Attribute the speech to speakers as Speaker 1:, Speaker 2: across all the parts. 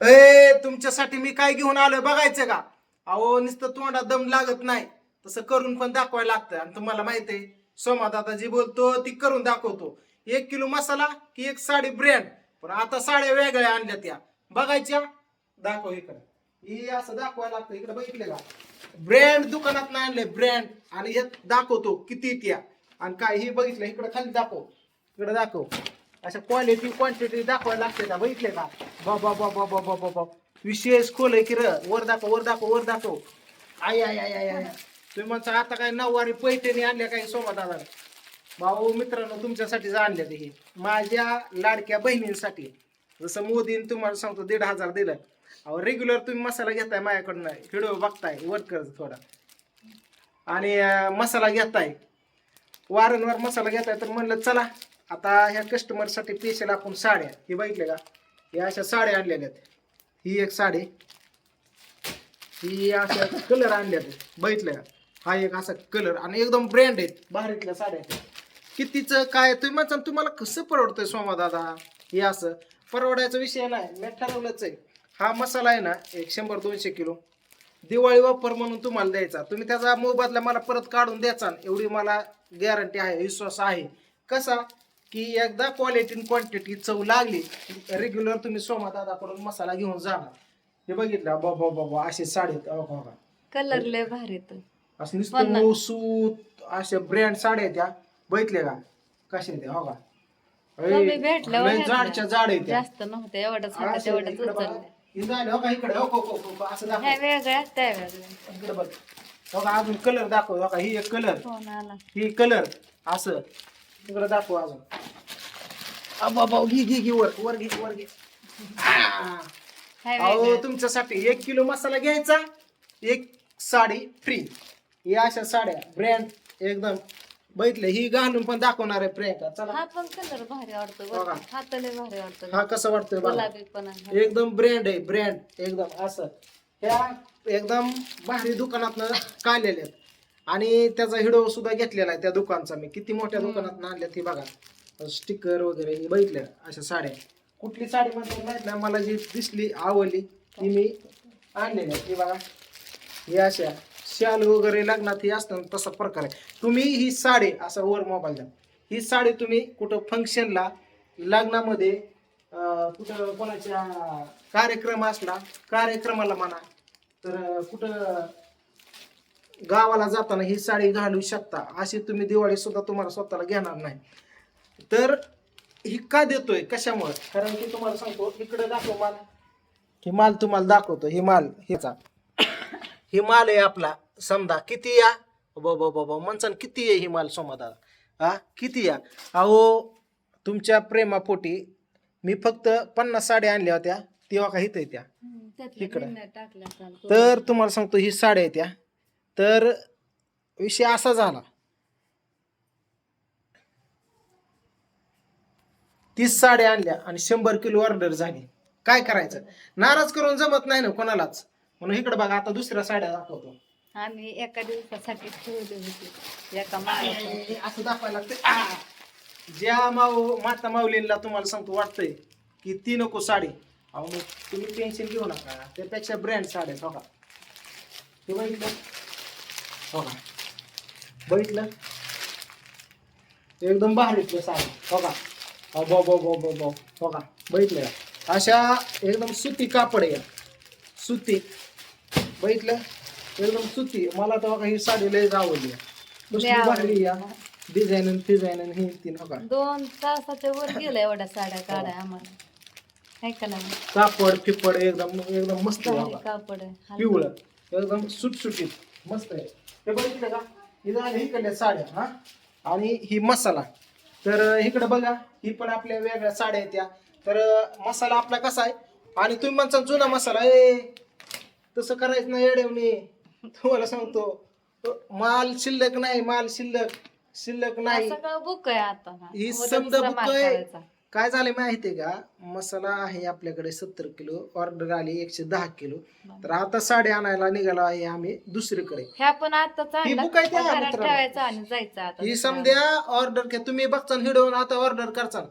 Speaker 1: ए तुमच्यासाठी मी काय घेऊन आलोय बघायचं का? अहो नुसतं तोंडात दम लागत नाही. तसं करून पण दाखवायला लागतं आणि तुम्हाला माहीत आहे सोमादादा जी बोलतो ती करून दाखवतो. एक किलो मसाला की एक साडी ब्रँड. पण आता साड्या वेगळ्या आणल्या त्या बघायच्या? दाखव इकडे. ही असं दाखवायला लागतं इकडे बघितले का? ब्रँड दुकानात नाही आणले ब्रँड. आणि हे दाखवतो किती त्या आणि काय हे बघितलं? इकडे खाली दाखव. इकडे दाखव. अशा क्वालिटी क्वांटिटी दाखवायला लागते का बघितले का? बा बा बाबा बा बाबा बा विशेष खोल आहे की र. वर दाखव वर दाखव वर दाखव. आय आय आय आय आय तुम्ही म्हणता आता काय नऊवारी पैठणी आणल्या काही सोमा दादा? भाऊ मित्रांनो तुमच्यासाठीच आणल्या ते हे. माझ्या लाडक्या बहिणींसाठी. जसं मोदीने तुम्हाला सांगतो दीड हजार दिलं. अहो रेग्युलर तुम्ही मसाला घेताय माझ्याकडनं. व्हिडिओ बघताय वर्कर थोडा. आणि मसाला घेताय. वारंवार मसाला घेताय तर म्हणलं चला आता ह्या कस्टमरसाठी स्पेशल आपण साड्या हे बघितले का? हे अशा साड्या आणलेल्या आहेत. ही एक साडी. ही अशा कलर आणल्यात. बघितलं का? हा एक असा कलर आणि एकदम ब्रँड आहेत भारीतल्या साड्या कितीचं काय तुम्ही म्हणता तुम्हाला कसं परवडतंय सोमा दादा? हे असं. परवडायचा विषय नाही मी ठरवलंच आहे. हा मसाला आहे ना एक शंभर दोनशे किलो. दिवाळी वापर म्हणून तुम्हाला द्यायचा. तुम्ही त्याचा मोबदला मला परत काढून द्याचा एवढी मला गॅरंटी आहे विश्वास आहे. कसा? की एकदा क्वालिटी क्वांटिटी चव लागली रेग्युलर तुम्ही सोमा दादाकडून मसाला घेऊन जाणार. हे बघितलं बाबा बाबा असे साडीत बघा
Speaker 2: कलर लय भारी तो
Speaker 1: असं नुसतं. मऊसूत अशा ब्रँड साड्या त्या बघितले का? कशा त्या हो का?
Speaker 2: कमी भेटल्यावर
Speaker 1: लय
Speaker 2: घेतल्या.
Speaker 1: जाडच्या जाड आहे त्या
Speaker 2: जास्त नव्हतं एवढंच होतं
Speaker 1: असं
Speaker 2: तेवढंच
Speaker 1: इकडं बघा.
Speaker 2: उचललं
Speaker 1: हे हो का? इकडे हो, हो, हो, हो, असं दाखव.
Speaker 2: ह्या वेगळ्या त्या वेगळ्या.
Speaker 1: इकडे बघ. हो का अजून कलर दाखव हो का? ही एक कलर
Speaker 2: फोन आला.
Speaker 1: ही कलर असं. इकडे दाखव अजून. बाबा घे घे घे वर वर घे वर घे. आ. अहो तुमच्यासाठी एक किलो मसाला घ्यायचा एक साडी फ्री ही अशा साड्या ब्रँड एकदम. बघितलं ही घालून पण दाखवणार आहे प्रियंका चला.
Speaker 2: हा पण कलर भारी वाटतो
Speaker 1: बघा.
Speaker 2: बरं. हा तर लय भारी वाटतो
Speaker 1: हा कसं वाटतोय बघा.
Speaker 2: गुलाबी पण आहे.
Speaker 1: एकदम ब्रँड आहे ब्रँड एकदम असं. ह्या एकदम भारी दुकानातनं काढलेले आहेत. आणि त्याचा हिडो सुद्धा घेतलेला आहे त्या दुकानचा. मी किती मोठ्या दुकानात आणल्या ती बघा. स्टिकर वगैरे हे बघितलं अशा साड्या. कुठली साडी म्हणतात माहीत नाही मला जी दिसली आवडली ती मी आणलेली आहे ती बघा. ही अशा शाल वगैरे लग्नात ही असतं तसा प्रकार आहे. तुम्ही ही साडी असं वर मोबाईल द्या. ही साडी तुम्ही कुठं फंक्शनला लग्नामध्ये कुठं कोणाच्या कार्यक्रम असला कार्यक्रमाला म्हणा तर कुठं गावाला जाताना ही साडी घालू शकता. अशी तुम्ही दिवाळी सुद्धा तुम्हाला स्वतःला घेणार नाही. तर ही का देतोय? कशामुळे? कारण की तुम्हाला सांगतो इकडे दाखव माल. ही माल तुम्हाला दाखवतो. ही माल हिचा ही माल आहे आपला. समजा किती या? बाबा बाबा मनसन किती आहे ही माल सोमादा हा किती या? अहो तुमच्या प्रेमापोटी मी फक्त पन्नास साड्या आणल्या होत्या. तेव्हा का हित त्या इकडं. तर तुम्हाला सांगतो ही साड्या त्या तर विषय असा झाला. तीस साड्या आणल्या आणि शंभर किलो ऑर्डर झाली. काय करायचं? नाराज करून जमत नाही ना कोणालाच. म्हणून इकडे बघा आता दुसऱ्या साड्या दाखवतो.
Speaker 2: आम्ही एका दिवसासाठी ठेवली होती. एका माणसाला
Speaker 1: असं दाखवायला लागतं ज्या माऊ माता माऊलींना तुम्हाला सांगतो वाटतंय की ती नको साडी. अहो मग तुम्ही टेन्शन घेऊ नका. त्यापेक्षा ब्रँड साड्या बघितलं? हो का बघितलं? एकदम भारीतलं साडी. हो का हो बो बो बो बो बो. हो का बघितलं? अशा एकदम सुती कापड आहे सुती. बघितलं? एकदम सुती. मला तर बघा ही साडी लय आवडली. कसली भारी या. डिझाईन फिझाईन हे तीन हो का
Speaker 2: दोन तासाच्या वर गेलं एवढ्या साड्या काढाय आम्हाला. आहे का नाही?
Speaker 1: कापड फिपड एकदम एकदम मस्त.
Speaker 2: कापड.
Speaker 1: पिवळं. एकदम सुटसुटीत. मस्त आहे. हे बघितलं का ही झाली इकडल्या साड्या हा. आणि ही मसाला. तर इकडे बघा ही पण आपल्या वेगळ्या साड्या आहेत त्या. तर मसाला आपला कसा आहे? आणि तुम्ही म्हणता जुना मसाला ए तसं करायचं नाही येडेवणी तुम्हाला सांगतो माल शिल्लक नाही माल शिल्लक. शिल्लक नाही.
Speaker 2: बुक आहे आता हा.
Speaker 1: समजा
Speaker 2: माल
Speaker 1: आहे. काय झालं माहितीये का? मसाला आहे आपल्याकडे सत्तर किलो ऑर्डर आली एकशे दहा किलो. तर आता साडे आणायला निघालो आहे आम्ही दुसरीकडे.
Speaker 2: ह्या पण आता
Speaker 1: ही book आहे त्या
Speaker 2: घरात
Speaker 1: मित्रांनो.
Speaker 2: ठेवायचा आणि जायचं आता
Speaker 1: ही
Speaker 2: दुसऱ्या
Speaker 1: समध्या ऑर्डर तुम्ही बघचा हिडवून आता ऑर्डर करचाल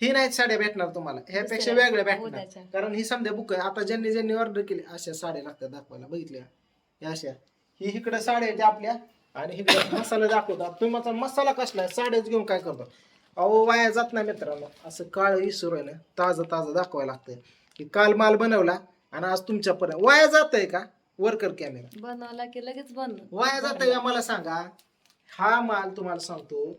Speaker 1: ही नाहीत साड्या भेटणार तुम्हाला. ह्यापेक्षा
Speaker 2: दुसऱ्या,
Speaker 1: वेगळ्या भेटणार.
Speaker 2: उद्याच्या.
Speaker 1: कारण ही समजा बुक आहे. आता ज्यांनी ज्यांनी ऑर्डर केली अशा साड्या लागतात दाखवायला. बघितल्या? या अशा. ही इकडे साड्या आहेत आपल्या. आणि इकडे मसाला दाखवतात. तुम्ही माझा मसाला कसला आहे? साड्याच घेऊन काय करतो अहो वाया जात नाही मित्रांनो. असं काळ इसरू आहे ना ताजं ताजं दाखवायला लागतंय. की काल माल बनवला आणि आज तुमच्यापर्यंत. वाया जात आहे का? वर्कर कॅमेरा
Speaker 2: बनवला की लगेच बनव
Speaker 1: वाया जात का? मला सांगा. हा माल तुम्हाला सांगतो.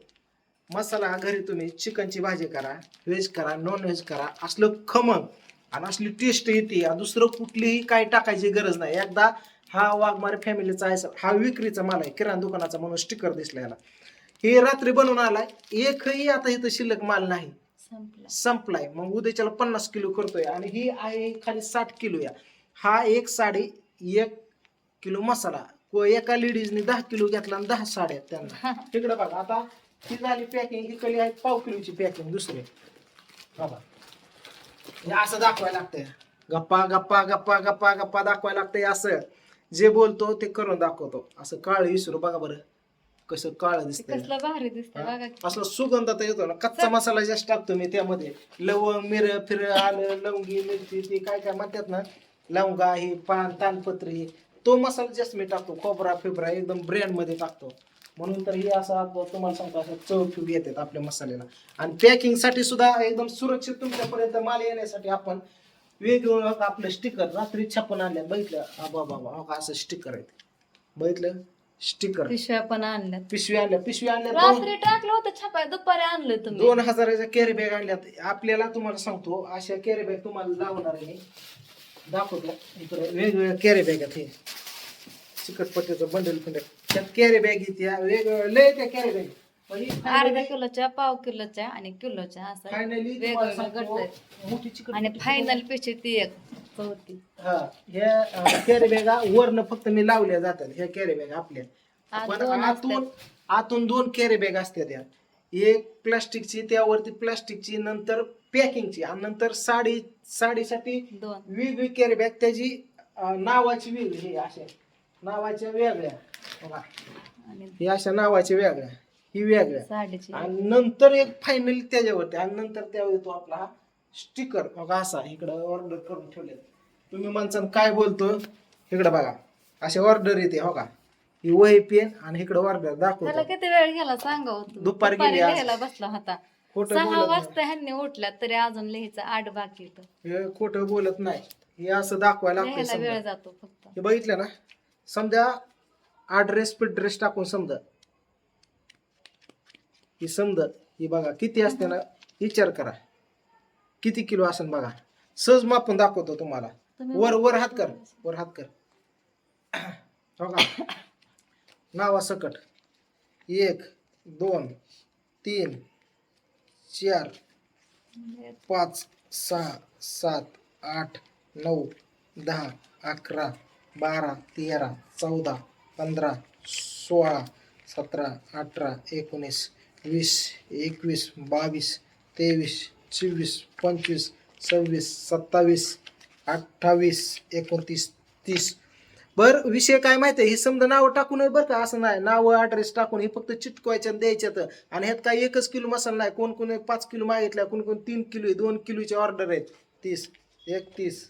Speaker 1: मसाला घरी तुम्ही चिकनची भाजी करा व्हेज करा नॉन व्हेज करा. असलं खमंग आणि असली टेस्ट येते. दुसरं कुठलीही काय टाकायची गरज नाही. एकदा हा वाघमारे फॅमिलीचा आहे हा विक्रीचा माल आहे. किराणा दुकानाचा म्हणून स्टिकर दिसला याला. हे रात्री बनवून आलाय एकही आता इथं शिल्लक माल नाही.
Speaker 2: संपला.
Speaker 1: संपलाय. मग उद्याच्याला पन्नास किलो करतोय आणि ही आहे खाली साठ किलो या. हा एक साडी एक किलो मसाला. व एका लेडीजने दहा किलो घेतला आणि दहा साड्या आहेत त्यांना. तिकडे बघा आता ही झाली पॅकिंग ही कली आहे पाव किलोची पॅकिंग दुसरी. बघा. हे असं दाखवायला लागतंय. गप्पा गप्पा गप्पा गप्पा गप्पा दाखवायला लागतंय असं. जे बोलतो ते करून दाखवतो. असं काळ विसरू बघा बरं. कसं काळ
Speaker 2: ते
Speaker 1: दिसतंय.
Speaker 2: कसलं भारी दिसतंय बघा की.
Speaker 1: असला सुगंध आता येतो ना कच्चा मसाला जास्त टाकतो मी त्यामध्ये. लवंग मिर फिर आलं लवंगी मिरची ती काय काय म्हणतात ना लवंगा ही पान तानपत्री तो मसाला जास्त मी टाकतो. खोबरा फिबरा एकदम ब्रँडमध्ये टाकतो. म्हणून तर हे असं आप- तुम्हाला सांगतो असं चव फिव येतात आपल्या मसाल्याला. आणि पॅकिंगसाठी सुद्धा एकदम सुरक्षित तुमच्यापर्यंत माल येण्यासाठी आपण वेगवेगळं आपलं स्टिकर रात्री छापून आणल्या बघितलं? बाबा असं स्टिकर आहे बघितलं? स्टिकर
Speaker 2: पिशव्या पण आणल्यात.
Speaker 1: पिशवी आणल्या पिशवी आणल्या दोन-
Speaker 2: रात्री टाकलं होतं छपाय दुपारी आणलं तुम्ही
Speaker 1: दोन हजाराच्या कॅरी बॅग आणल्यात. आपल्याला तुम्हाला सांगतो अशा कॅरी बॅग तुम्हाला लावणार आहे मी. दाखवतो इकडे वेगवेगळ्या कॅरी बॅग आहेत हे. चिकटपट्टीचं बंडल फिंडल त्यात कॅरी बॅग येत्या वेगवेगळ्या लय त्या कॅरी बॅग
Speaker 2: अर्ध्या किलोच्या पाव किलोच्या आणि किलोच्या असं
Speaker 1: फायनली
Speaker 2: वेगवेगळं गट आहेत.
Speaker 1: मोठी चिकट
Speaker 2: आणि फायनल पिशवी ती एक.
Speaker 1: हा ह्या कॅरी बॅगा वरनं फक्त मी लावल्या जातात ह्या कॅरी बॅग आपल्या.
Speaker 2: आत
Speaker 1: पण
Speaker 2: दोन
Speaker 1: आतून आतून दोन कॅरी बॅग असतात त्या एक प्लास्टिकची त्यावरती प्लास्टिकची नंतर पॅकिंगची आणि नंतर साडी साडीसाठी
Speaker 2: दोन.
Speaker 1: वेगळी कॅरी बॅग त्याची अं, नावाची वेगळी हे अशा. नावाच्या वेगळ्या. बघा.
Speaker 2: आणि
Speaker 1: हे अशा नावाच्या वेगळ्या. ही वेगळ्या.
Speaker 2: साडीची.
Speaker 1: आणि नंतर एक फायनली त्याच्यावरती. आणि नंतर त्यावर येतो आपला हा स्टिकर. बघा असा इकडं ऑर्डर करून ठेवले तुम्ही माणसानं काय बोलतो इकडं बघा. असे ऑर्डर येते हो का? ही वही पेन आणि इकडं ऑर्डर
Speaker 2: त्याला
Speaker 1: दाखवतो
Speaker 2: किती वेळ गेला सांगा हो तू.
Speaker 1: दुपारी गेली आज.
Speaker 2: लिहायला बसला होता.
Speaker 1: खोटं
Speaker 2: सहा
Speaker 1: बोलत
Speaker 2: वाजता ह्यांनी तरी अजून लिहायचं आठ बाकी होतं.
Speaker 1: नाही. हे खोटं बोलत नाही. हे असं दाखवायला लागतं
Speaker 2: लिहायला वेळ
Speaker 1: समजा
Speaker 2: जातो फक्त.
Speaker 1: हे बघितलं ना? समजा ॲड्रेस ड्रेस टाकून समजा. ही समजा ही बघा किती असते ना? विचार करा. किती किलो असेल बघा. सहज मापून दाखवतो तुम्हाला.
Speaker 2: तुम्ही
Speaker 1: वर वर हात कर वर हात कर. हो का? नावा सकट. एक दोन तीन चार पाच सहा सात आठ नऊ दहा अकरा बारा तेरा चौदा पंधरा सोळा सतरा अठरा एकोणीस वीस एकवीस बावीस तेवीस चोवीस पंचवीस सव्वीस सत्तावीस अठ्ठावीस एकोणतीस तीस. बर विषय काय माहिती आहे? ही समजा नावं टाकून बरं का? असं नाही. नावं ॲड्रेस टाकून हे फक्त चिटकवायच्या द्यायच्यात आणि ह्यात काय एकच किलो मसाला नाही. कोण कोण पाच किलो मागितला कोण कोण तीन किलो दोन किलोचे ऑर्डर आहेत. तीस एकतीस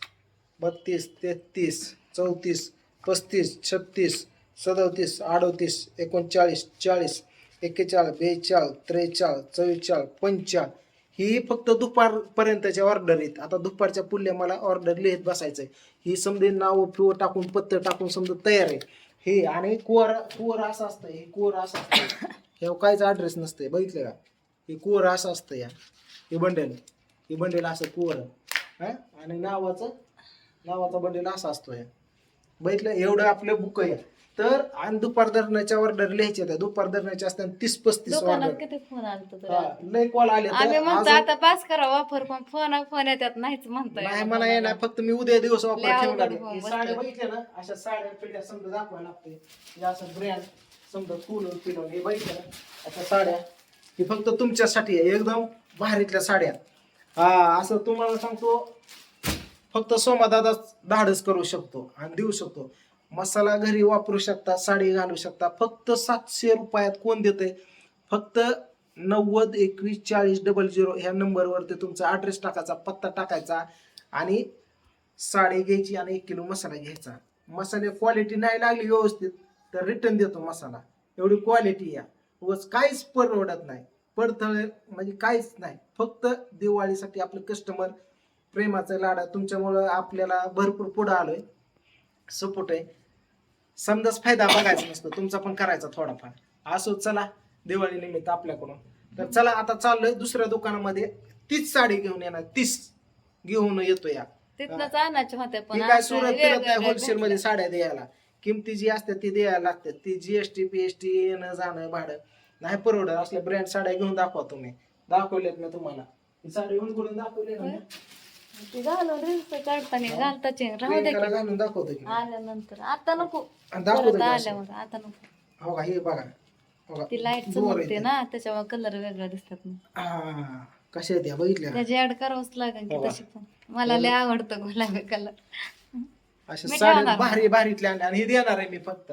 Speaker 1: बत्तीस तेहतीस चौतीस पस्तीस छत्तीस सदोतीस अडोतीस एकोणचाळीस चाळीस एक्केचाळीस बेचाळीस त्रेचाळीस चव्वेचाळीस पंचाळीस ही फक्त दुपारपर्यंतच्या ऑर्डर आहेत. आता दुपारच्या पुढल्या मला ऑर्डर लिहित बसायचं आहे ही समजे नाव फिव टाकून पत्तर टाकून समजा तयार आहे. हे आणि कोर कोर असं असतं हे कोर असं असतं हे काहीच ॲड्रेस नसतंय. बघितलं का? हे कोर असं असतं या. हे बंडेल हे बंडेल असं कोर आणि नावाचं नावाचा बंडेल असा असतो या बघितलं? एवढं आपलं बुक आहे. तर आणि दुपार धरणाच्या ऑर्डर लिहायच्या दुपार धरणाच्या असताना तीस पस्तीस
Speaker 2: दुकानात
Speaker 1: ऑर्डर
Speaker 2: किती फोन आलतो
Speaker 1: हा, लय कॉल आले तर
Speaker 2: आम्ही म्हणतो
Speaker 1: अजून-
Speaker 2: आता पास करा वापर पण फोन फोन येतात नाहीच म्हणतोय
Speaker 1: नाही मला येणार फक्त मी उद्या दिवस वापर
Speaker 2: अवघड
Speaker 1: ठेवणार आहे. हे. साड्या बघितल्या ना अशा साड्या पिढ्या समजा दाखवायला लागते हे असं ब्रँड समजा फुलं पिलं हे बघितलं ना अशा साड्या. ही फक्त तुमच्यासाठी आहे एकदम भारीतल्या साड्या. हा असं तुम्हाला सांगतो फक्त सोमादादा धाडस करू शकतो आणि देऊ शकतो. मसाला घरी वापरू शकता साडी घालू शकता. फक्त सातशे रुपयात कोण देते फक्त नव्वद एकवीस चाळीस डबल झिरो ह्या नंबरवरती तुमचा ॲड्रेस टाकायचा पत्ता टाकायचा आणि साडी घ्यायची आणि एक किलो मसाला घ्यायचा. मसाले क्वालिटी नाही लागली व्यवस्थित तर रिटर्न देतो मसाला. एवढी क्वालिटी या. उगाच काहीच परवडत नाही. पडतळ म्हणजे काहीच नाही. फक्त दिवाळीसाठी आपलं कस्टमर प्रेमाचा लाडा तुमच्यामुळं आपल्याला भरपूर पुढं आलोय. सपोर्ट आहे. समजाच फायदा बघायचा नसतो. तुमचा पण करायचा थोडाफार. असो चला दिवाळी निमित्त आपल्याकडून. तर चला आता चाललोय दुसऱ्या दुकानामध्ये. तीच साडी घेऊन येणार. तीस घेऊन येतो या.
Speaker 2: तिथनंच पण
Speaker 1: ही काय सुरत
Speaker 2: वेगवेगळ्या
Speaker 1: नाही होलसेल मध्ये. साड्या द्यायला. किमती जी असते ती द्यायला लागते ती जीएसटी पीएसटी येणं जाणं भाडं. नाही परवडत असल्या ब्रँड साड्या घेऊन दाखवा तुम्ही. दाखवलेत मी तुम्हाला. ही साडी उलगडून दाखवली ना मी.
Speaker 2: ती घालून रील्स काढताना घालताचे. राहू दे
Speaker 1: प्रियंकाला
Speaker 2: की.
Speaker 1: घालून दाखवतो की.
Speaker 2: आल्यानंतर. आता नको.
Speaker 1: आणि दाखवतो
Speaker 2: परत
Speaker 1: की असं.
Speaker 2: आल्यावर आता नको.
Speaker 1: हो का? हे बघा. हो का
Speaker 2: ती लाइट
Speaker 1: दोर
Speaker 2: चमकते
Speaker 1: येते.
Speaker 2: ना त्याच्यामुळे कलर वेगळा दिसतात
Speaker 1: हा, कशा आहेत या? बघितल्या का?
Speaker 2: त्याची ऍड करावंच लागेल की
Speaker 1: हो?
Speaker 2: तशी पण. मला लय आवडतं गुलाबी कलर
Speaker 1: अशा
Speaker 2: मी
Speaker 1: साड्या
Speaker 2: ठेवणार.
Speaker 1: भारी भारीतल्या आणल्या आणि हे देणार आहे मी फक्त.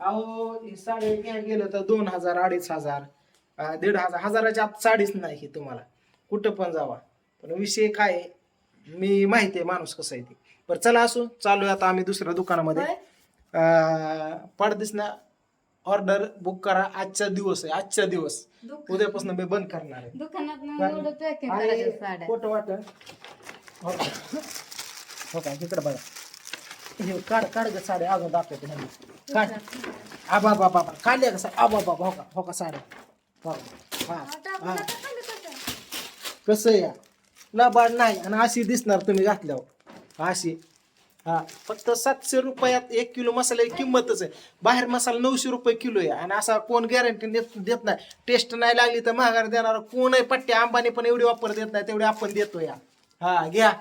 Speaker 1: अहो ही साडी घ्या गेलं तर दोन हजार अडीच हजार अं, दीड हजार. हजाराच्या आत साडीच नाही ही तुम्हाला. कुठं पण जावा. पण विषय काय आहे, मी माहिती आहे माणूस कसा आहे ते. बरं चला असो चालू आता आम्ही दुसऱ्या दुकानामध्ये. अं, पडदिस ना ऑर्डर बुक करा. आजचा दिवस आहे आजचा दिवस. उद्यापासून मी बंद करणार आहे.
Speaker 2: दुकानात
Speaker 1: हो का? हो का? इकडे बघा. हे काढ काढ ग साड्या. अजून दाखवते काढ. आबा बाबा बाबा काढल्या का साड्या. आबा बाबा हो का? हो का साड्या? हो हा. हा कसं या? लबाड नाही आणि अशी दिसणार तुम्ही घातल्यावर. अशी. हा फक्त सातशे रुपयात एक किलो मसाल्याची किंमतच आहे. बाहेर मसाला नऊशे रुपये किलो आहे आणि असा कोण गॅरंटी देत देत नाही. टेस्ट नाही लागली तर महागार देणार कोणही पट्टे पट्ट्या अंबानी पण एवढी वापर देत नाही तेवढी आपण देतो या. हा घ्या.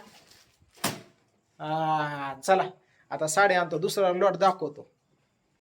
Speaker 1: हा चला. आता साडे आणतो दुसरा लॉट दाखवतो.